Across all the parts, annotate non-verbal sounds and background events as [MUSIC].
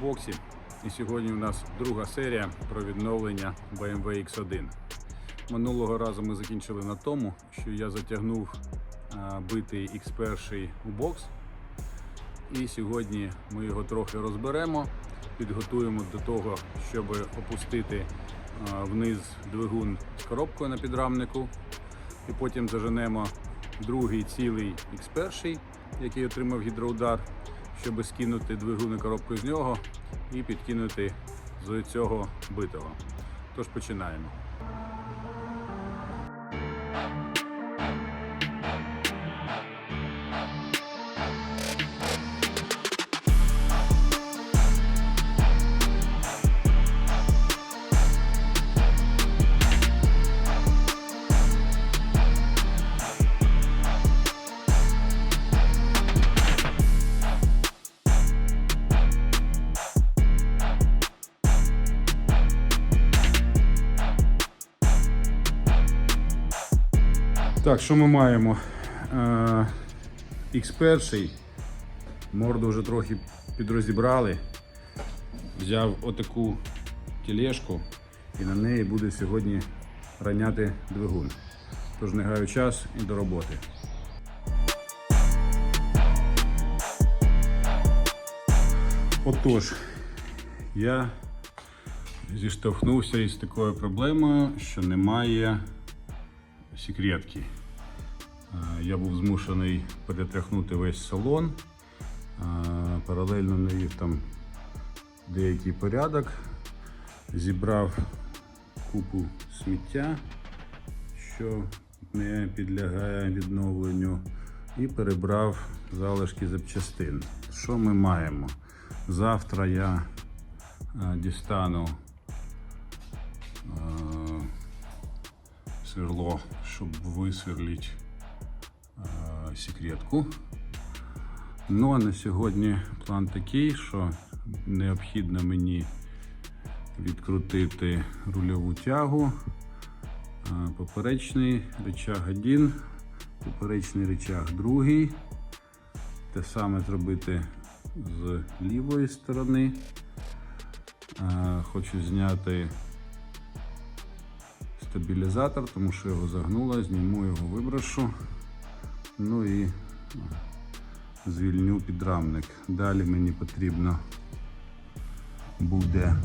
Боксі, і сьогодні у нас друга серія про відновлення BMW X1. Минулого разу ми закінчили на тому, що я затягнув а, битий X1 у бокс. І сьогодні ми його трохи розберемо, підготуємо до того, щоб опустити а, вниз двигун з коробкою на підрамнику. І потім заженемо другий цілий X1, який отримав гідроудар, щоб скинути двигун і коробку з нього і підкинути з цього битого. Тож починаємо. Так, що ми маємо? Е, X1, морду вже трохи підрозібрали. Взяв отаку тележку і на неї буде сьогодні раняти двигун. Тож не гаю час і до роботи. Отож, я зіштовхнувся із такою проблемою, що немає секретки. Е, Я був змушений перетряхнути весь салон. Е, Паралельно навів там деякий порядок, зібрав купу сміття, що не підлягає відновленню, і перебрав залишки запчастин. Що ми маємо? Завтра я е, дістану сверло, щоб висверлити секретку. Ну а на сьогодні план такий, що необхідно мені відкрутити рульову тягу, е, поперечний рычаг один, поперечний рычаг другий. Те саме зробити з лівої сторони. Е, Хочу зняти стабілізатор, тому що його загнуло, зніму його виброшу. Ну і звільню підрамник. Далі мені потрібно буде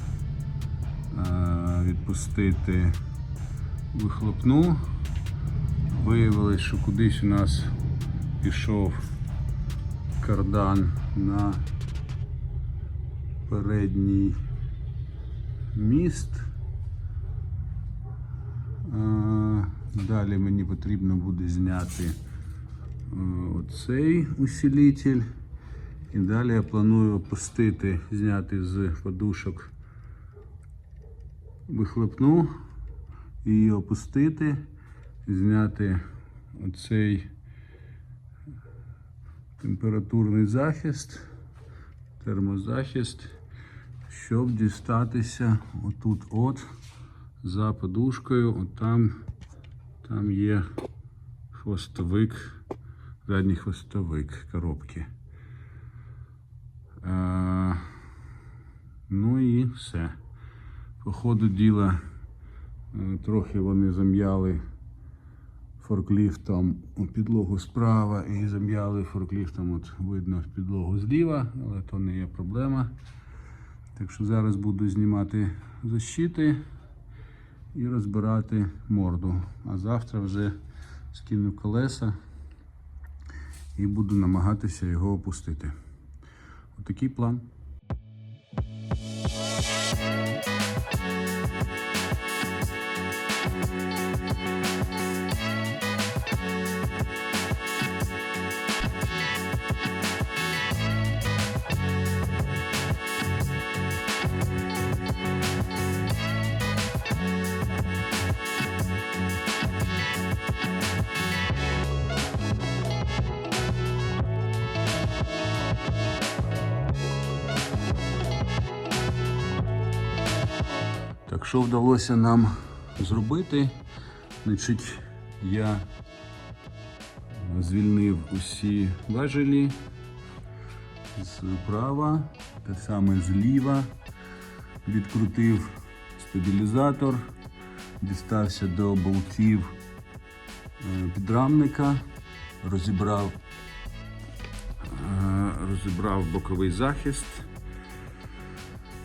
е, відпустити вихлопну. Виявилось, що кудись у нас пішов кардан на передній міст. Е, Далі мені потрібно буде зняти оцей усилитель. І далі я планую опустити, зняти з подушок. Вихлопну і опустити, зняти оцей температурний захист, термозахист, щоб дістатися отут от за подушкою, от там, там є хвостовик, задній хвостовик коробки. Е, ну і все. По ходу діла е, трохи вони зам'яли форкліфтом у підлогу справа і зам'яли форкліфтом, от видно підлогу зліва, але то не є проблема. Так що зараз буду знімати защити і розбирати морду. А завтра вже скину колеса і буду намагатися його опустити. Отакий план. Що вдалося нам зробити? Значить, я звільнив усі важелі, Справа, те саме зліва. Відкрутив стабілізатор, дістався до болтів е, підрамника, розібрав, е, розібрав боковий захист.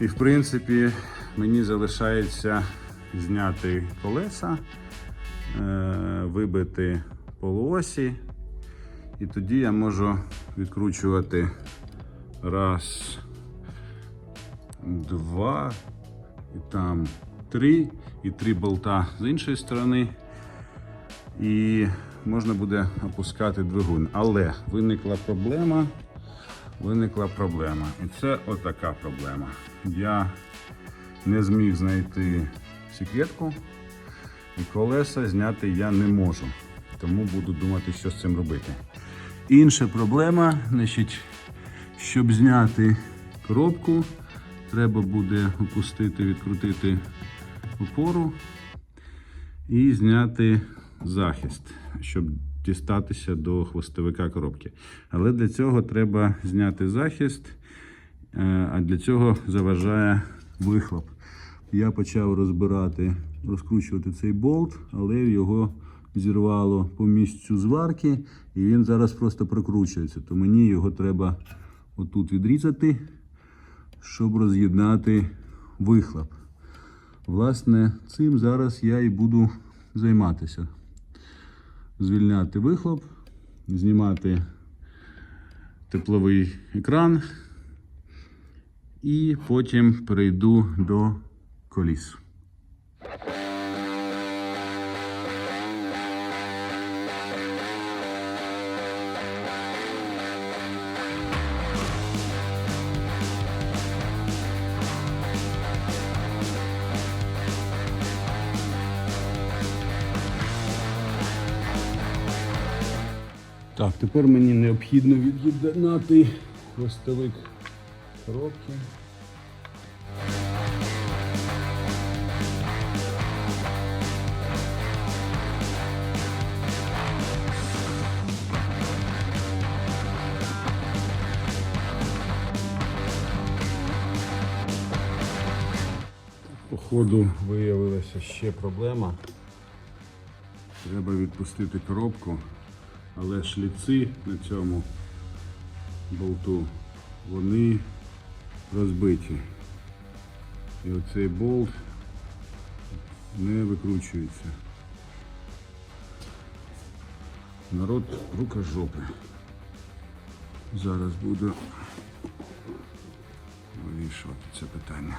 І в принципі мені залишається зняти колеса, е, вибити полуосі, і тоді я можу відкручувати раз, два, і там три, і три болта з іншої сторони. І можна буде опускати двигун. Але виникла проблема. Виникла проблема. І це отака проблема. Я не зміг знайти секретку, і колеса зняти я не можу. Тому буду думати, що з цим робити. Інша проблема, значить, щоб зняти коробку, треба буде опустити, відкрутити опору і зняти захист, щоб дістатися до хвостовика коробки. Але для цього треба зняти захист, е, а для цього заважає вихлоп. Я почав розбирати, розкручувати цей болт, але його зірвало по місцю зварки, і він зараз просто прокручується. То мені його треба отут відрізати, щоб роз'єднати вихлоп. Власне, цим зараз я і буду займатися. Звільняти вихлоп, знімати тепловий екран і потім перейду до коліс. Так, тепер мені необхідно від'єднати хвостовик коробки. Ходу виявилася ще проблема. Треба відпустити коробку, але шліци на цьому болту вони розбиті. І оцей болт не викручується. Народ рука жопи. Зараз буду вирішувати це питання.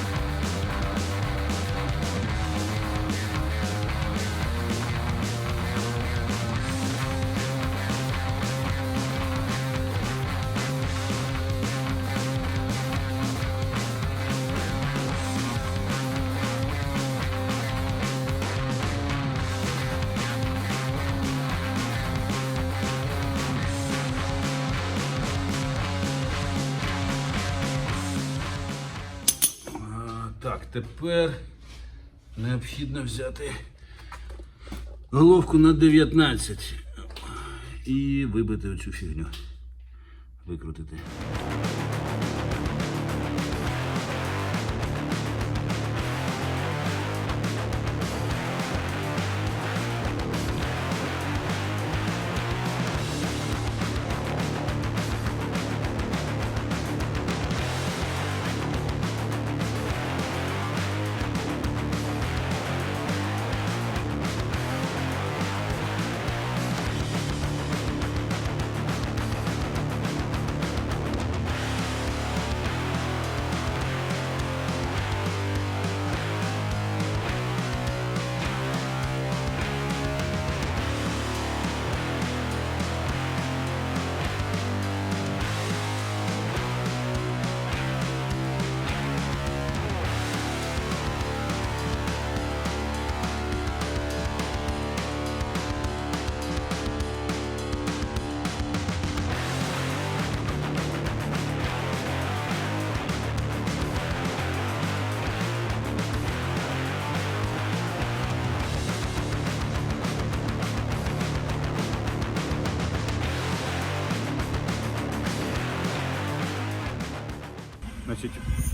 тепер необхідно взяти головку на 19 і вибити оцю фігню. Викрутити.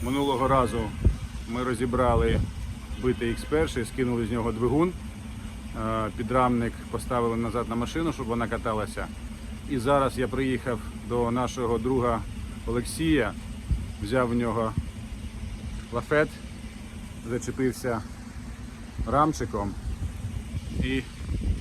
Минулого разу ми розібрали битий X1, скинули з нього двигун, е, підрамник поставили назад на машину, щоб вона каталася. І зараз я приїхав до нашого друга Олексія, взяв в нього лафет, зачепився рамчиком і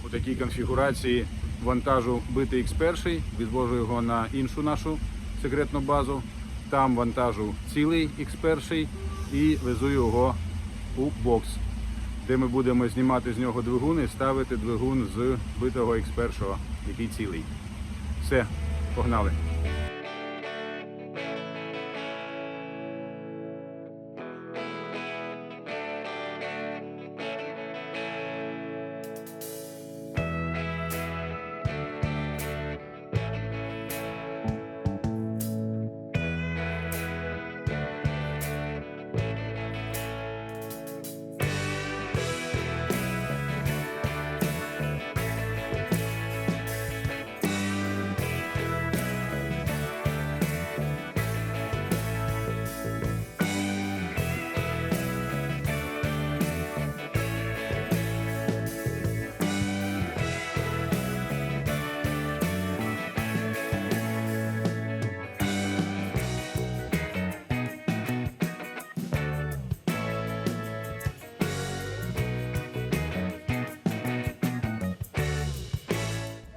у такій конфігурації вантажу битий X1, відвожу його на іншу нашу секретну базу. Там вантажу цілий X1 і везу його у бокс, де ми будемо знімати з нього двигун і ставити двигун з битого X1, який цілий. Все, погнали.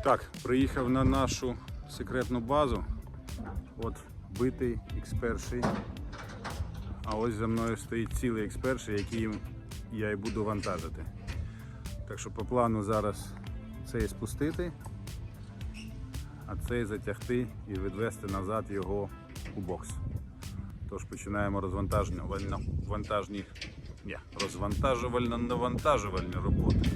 Так, приїхав на нашу секретну базу. От битий X1. А ось за мною стоїть цілий X1, який я і буду вантажити. Так що по плану зараз цей спустити, а цей затягти і відвести назад його у бокс. Тож починаємо розвантажувально вантажні, ні, розвантажувально-навантажувальні роботи.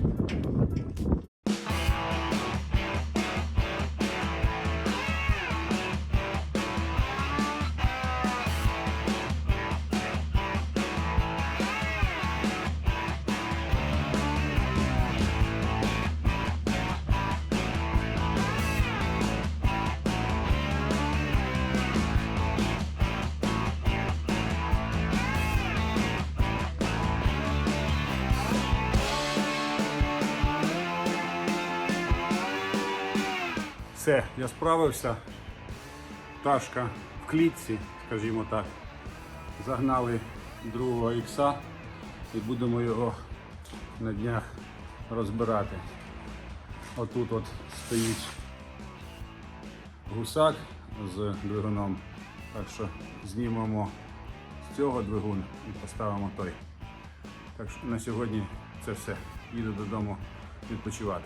Все, я справився. Пташка в клітці, скажімо так. Загнали другого ікса і будемо його на днях розбирати. Отут от стоїть гусак з двигуном. Так що знімемо з цього двигун і поставимо той. Так що на сьогодні це все. Їду додому відпочивати.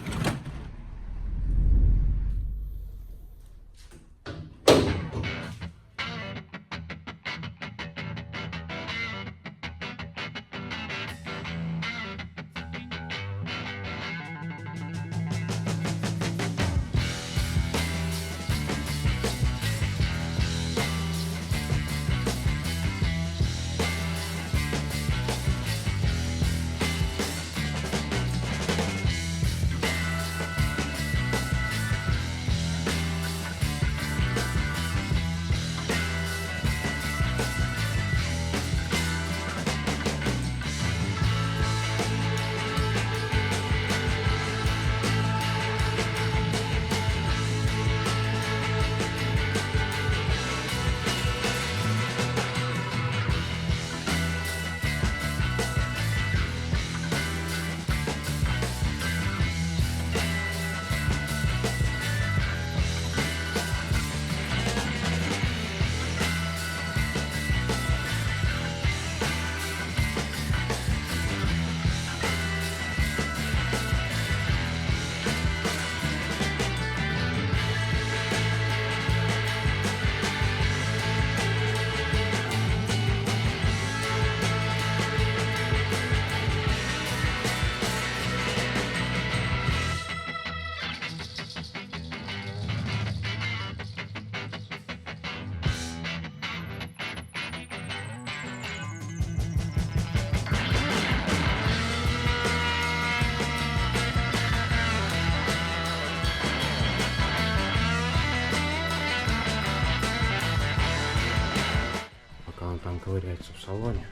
ковыряется в салоне.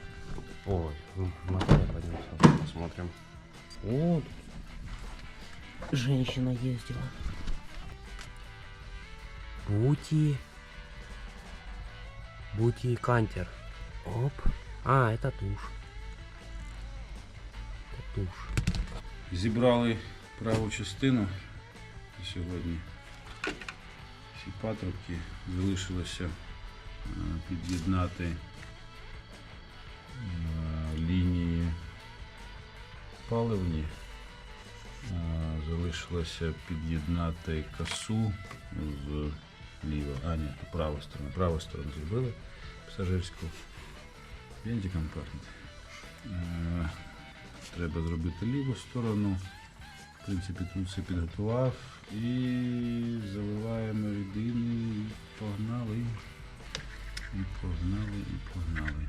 Ой, м, мотор поднялся. Посмотрим. О, тут женщина ездила. Бути. Бути и кантер. Оп. А, это тушь. Это тушь. Зібрали праву частину сьогодні. Всі патрубки залишилося е, під'єднати е, Лінії паливні. Залишилося під'єднати косу з ліва, а ні, права сторона. Праву сторону зробили пасажирську. Бензиком пахне. Е, Треба зробити ліву сторону. В принципі, тут все підготував. І заливаємо рідини і погнали. І погнали, і погнали.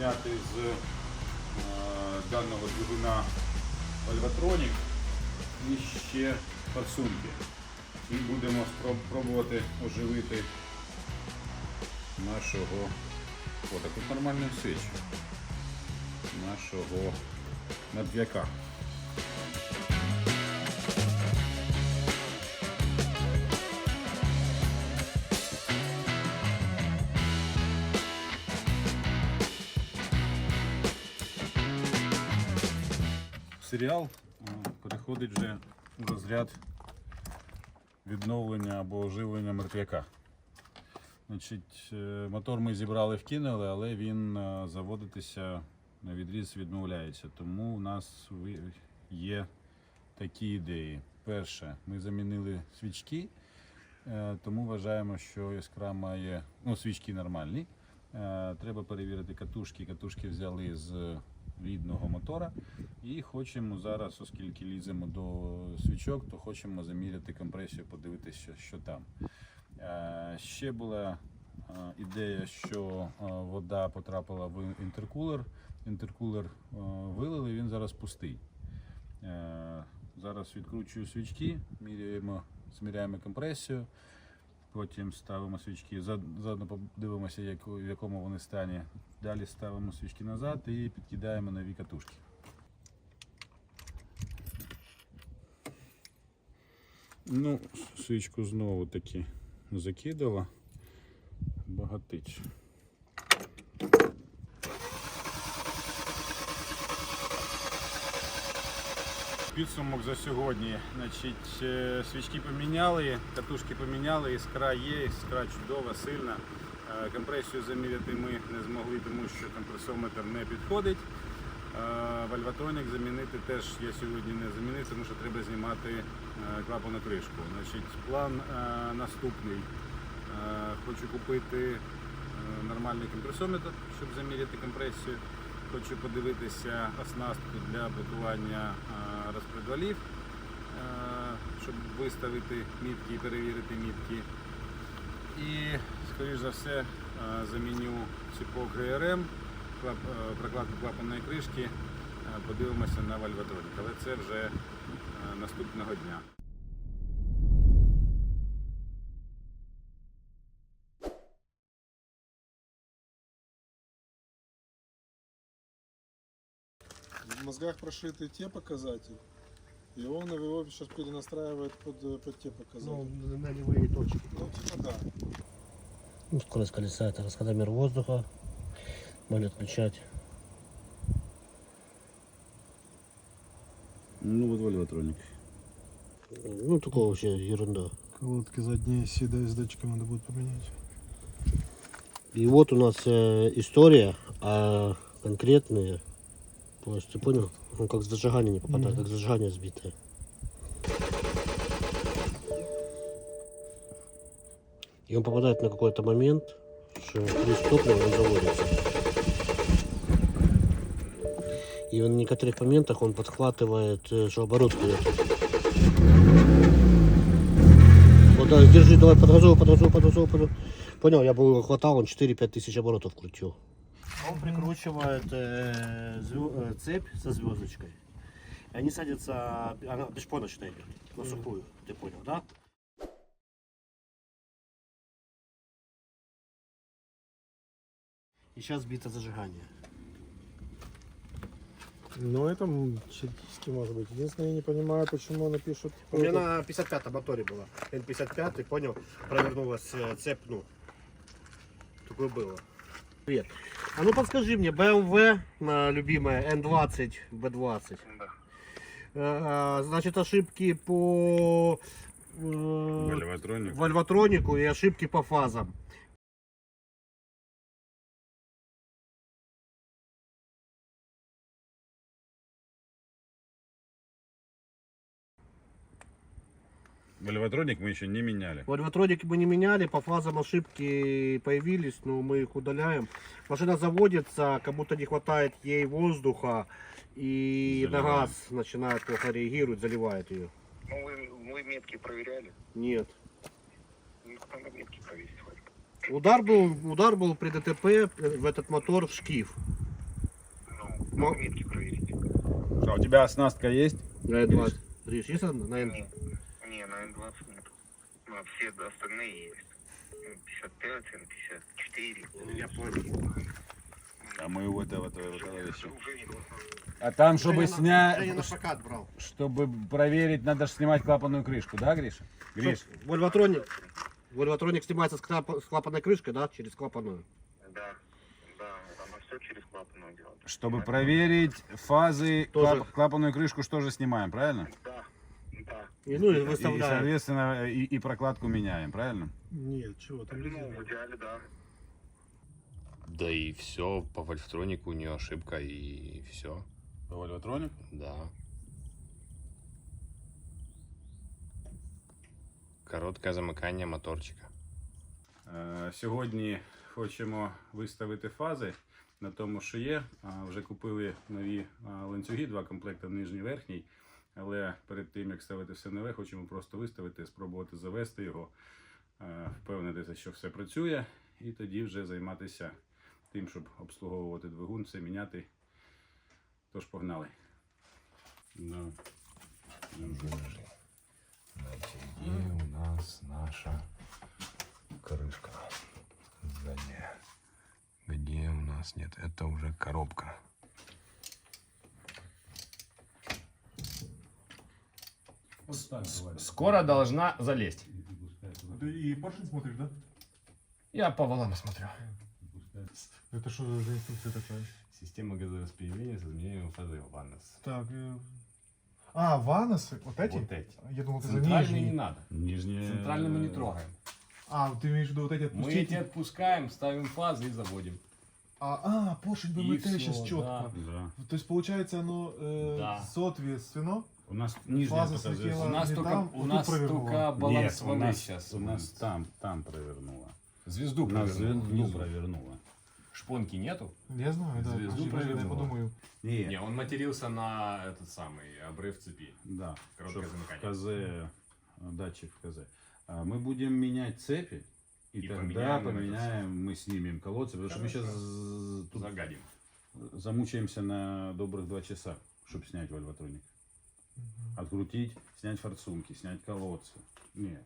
Зняти з е, даного двигуна Альватронік і ще форсунки. І будемо спроб- пробувати оживити нашого. О, так тут нормально свічу. Нашого надв'яка. Серіал переходить вже у розряд відновлення або оживлення мертвяка. Значить, е, мотор ми зібрали, вкинули, але він е, заводитися на відріз відмовляється. Тому у нас є такі ідеї. Перше, ми замінили свічки, е, тому вважаємо, що іскра має ну, свічки нормальні. Треба перевірити катушки. Катушки взяли з рідного мотора. І хочемо зараз, оскільки ліземо до свічок, то хочемо заміряти компресію, подивитися, що, що там. Е, Ще була е, ідея, що е, вода потрапила в інтеркулер. Інтеркулер вилили, він зараз пустий. Зараз відкручую свічки, міряємо, зміряємо компресію. Потім ставимо свічки, заодно подивимося, як- в якому вони стані. Далі ставимо свічки назад і підкидаємо нові катушки. Ну, свічку знову таки закидала. Багатич. Підсумок за сьогодні. Значить, е, свічки поміняли, катушки поміняли, іскра є, іскра чудова, сильна. Е, Компресію заміряти ми не змогли, тому що компресометр не підходить. Е, Вальватронік замінити теж я сьогодні не замінив, тому що треба знімати клапану кришку. Значить, план наступний. Хочу купити нормальний компресометр, щоб заміряти компресію. Хочу подивитися оснастку для блокування е, розпредвалів, щоб виставити мітки і перевірити мітки. І, скоріш за все, заміню ціпок ГРМ, прокладку клапанної кришки, подивимося на вальватронік, але це вже наступного дня. Мозгах прошиты те показатели, и он его сейчас перенастраивает под, э, под те показатели. Ну, на нулевые точки. Ну, типа да. Ну, скорость колеса это расходомер воздуха. Можно отключать. Ну, вот вальватроник. Ну, такого вообще ерунда. Колодки задние седые с датчиком надо будет поменять. И вот у нас э, история, а конкретные, то есть ты понял, он как с зажигания не попадает, как зажигание сбитое. И он попадает на какой-то момент, что плюс топлива он заводится. И на некоторых моментах он подхватывает, э, что оборот идет. Вот, да, держи, давай, подразовывай, подразовывай, подразовывай, подразовывай. Понял, я бы его хватал, он 4-5 тысяч оборотов крутил. Он прикручивает э, э, цепь со звездочкой. И они садятся, она беспомощно идет, на сухую, ты понял, да? И сейчас бито зажигание. Ну, это теоретически может быть. Единственное, я не понимаю, почему она пишет... У меня на 55 моторе было. N55, ты понял, провернулась э, цепь, ну. Такое было. Привет. А ну подскажи мне, BMW, любимая, N20, B20. Э, Значит, ошибки по э, Вольватроник. вольватронику и ошибки по фазам. Вольватроник мы еще не меняли. Вольватроники мы не меняли, по фазам ошибки появились, но мы их удаляем. Машина заводится, как будто не хватает ей воздуха, и на Заливаем. газ начинает плохо реагировать, заливает ее. Ну, вы, вы метки проверяли? Нет. Ну, надо метки проверить, Вадик. Удар был, удар был при ДТП в этот мотор в шкив. Ну, надо метки проверить. А у тебя оснастка есть? На N20. Риш, есть она на N? Не, не, на Н20 нет. На все остальные есть. Н55, Н54. Я понял. А мы вот это вот это вот еще. Уже не А там, чтобы Женя на- Женя на снять, прокат брал. чтобы проверить, надо же снимать клапанную крышку, да, Гриша? Гриш, Вольватроник. Вольватроник снимается с, клап- с клапанной крышкой, да, через клапанную. Да, да, она все через клапанную делает. чтобы проверить фазы, Тоже. клап- клапанную крышку что же снимаем, правильно? Да, да. И, ну, и И, выставляем. соответственно, и, и прокладку меняем, правильно? Нет, чего, там Ну, резина. в идеале, да. Да и все, по вольфтронику у нее ошибка и все. Вольватроник? Да. Коротке замикання моторчика. Е, Сьогодні хочемо виставити фази на тому, що є. А, Вже купили нові а, ланцюги, два комплекти нижній верхній. Але перед тим як ставити все нове, хочемо просто виставити, спробувати завести його, е, впевнитися, що все працює, і тоді вже займатися тим, щоб обслуговувати двигун, все міняти. Тож погнали. Ну, Значит, где у нас наша крышка задняя? Где у нас нет? Это уже коробка. Скоро должна залезть. Ты и поршень смотришь, да? Я по валам смотрю. Это что за инструкция такая? Система газораспределения с изменением фазы Ваннес. Так, э, а, ванусы, вот эти? Вот эти. Я думал, ты за Центральные не нижние. надо. Нижнє... Центральные мы не трогаем. А, ты имеешь в виду вот эти Мы отпустить? эти отпускаем, ставим фазы и заводим. А, а, поршень И БМТ всё, сейчас да. четко. Да. То есть получается оно э, Да. соответственно. У нас нижня Фаза показує- слетіла. У нас не только, там, у вот нас тут провернула. только баланс Нет, у воды нас, сейчас. у нас там, там провернула. Звезду У нас провернула. звезду внизу. провернула. Шпонки нету? Я знаю, да. Звезду подожди, подожди, я провернула. подумаю. Ні, Не, он матерился на этот самый обрыв цепи. да, Короткое щоб замыкание. КЗ, э, датчик в КЗ. А, Мы будем менять цепи, и, И тогда поменяем поменяем, мы снимем колодцы, потому что мы сейчас тут Загадим. замучаемся на добрых два часа, чтобы снять вольватроник. Открутить, снять форсунки, снять колодцы. Нет.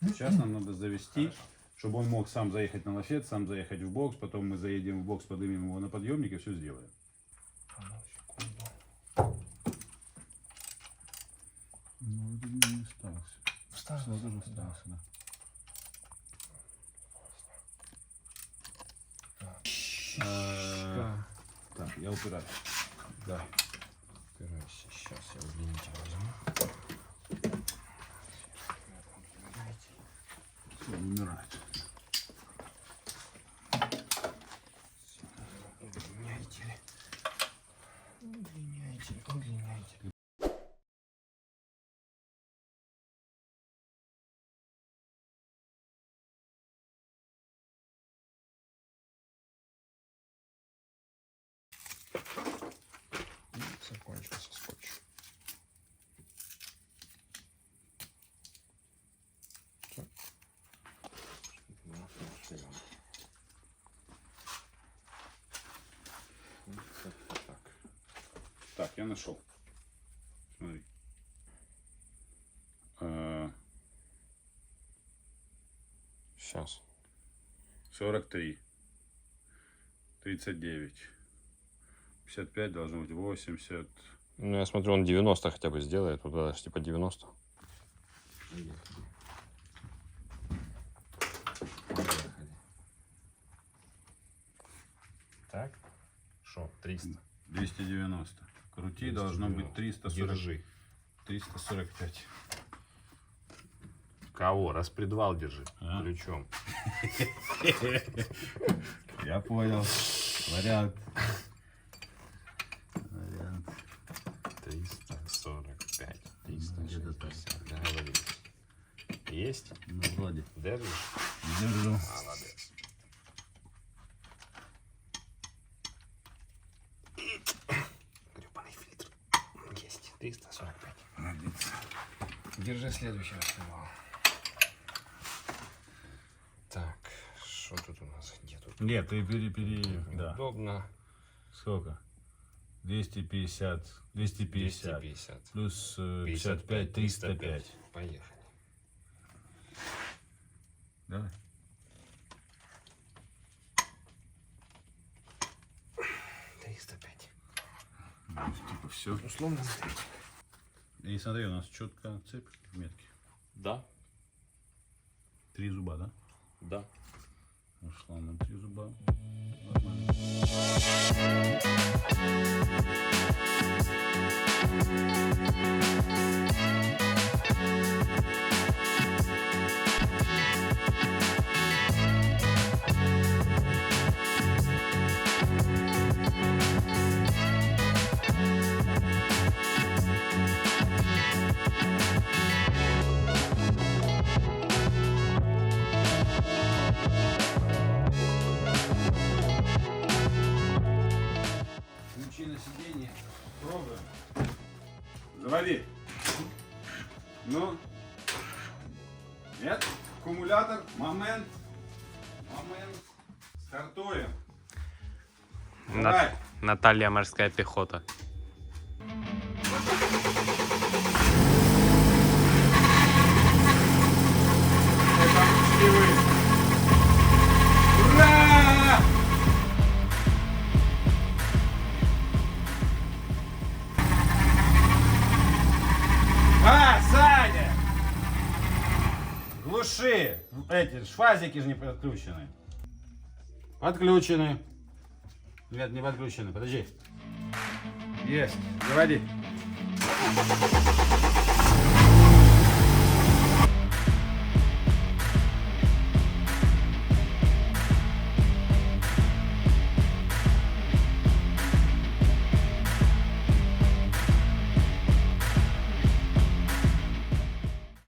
Сейчас нам надо завести, чтобы он мог сам заехать на лафет, сам заехать в бокс, потом мы заедем в бокс, поднимем его на подъемник и все сделаем. Ну, не остался. Встался. Сразу же встался, да. Так, я упираюсь. Да. Упирайся. Сейчас я удлинитель возьму. Все, умирает. Так, я нашел. Смотри. Э, Сейчас. 43. 39. 55 должно быть 80. Ну, я смотрю, он 90 хотя бы сделает. Вот типа 90. Так? Крути должно быть 340. Держи. 345. Кого? Распредвал держи. А. Ключом. [LAUGHS] Я понял. Вариант. Вариант. 345. Ну, где-то так. 360. Договорились. Есть? Ну, вроде. Держишь? Держу. Молодец. Гребаный фильтр. Есть. 345. Молодец. Держи следующий распредвал. Так, что тут у нас? Где тут? Нет, ты пере, пере, да. Удобно. Сколько? 250, 250. 250. Плюс э, 55, 305. Поехали. Давай. Триста пять. Ну, типа все. Условно. И смотри, у нас четко цепь в метке. Да, Три зуба, да? да. Ушла на три зуба. Нормально. Ключи на сиденье. Пробуем. Заводи. Ну. Нет? Аккумулятор. Момент. Момент. Стартуем. Давай. Наталья морская пехота. Эти шфазики же не подключены. Подключены. Нет, не подключены. Подожди. Есть. Заводи.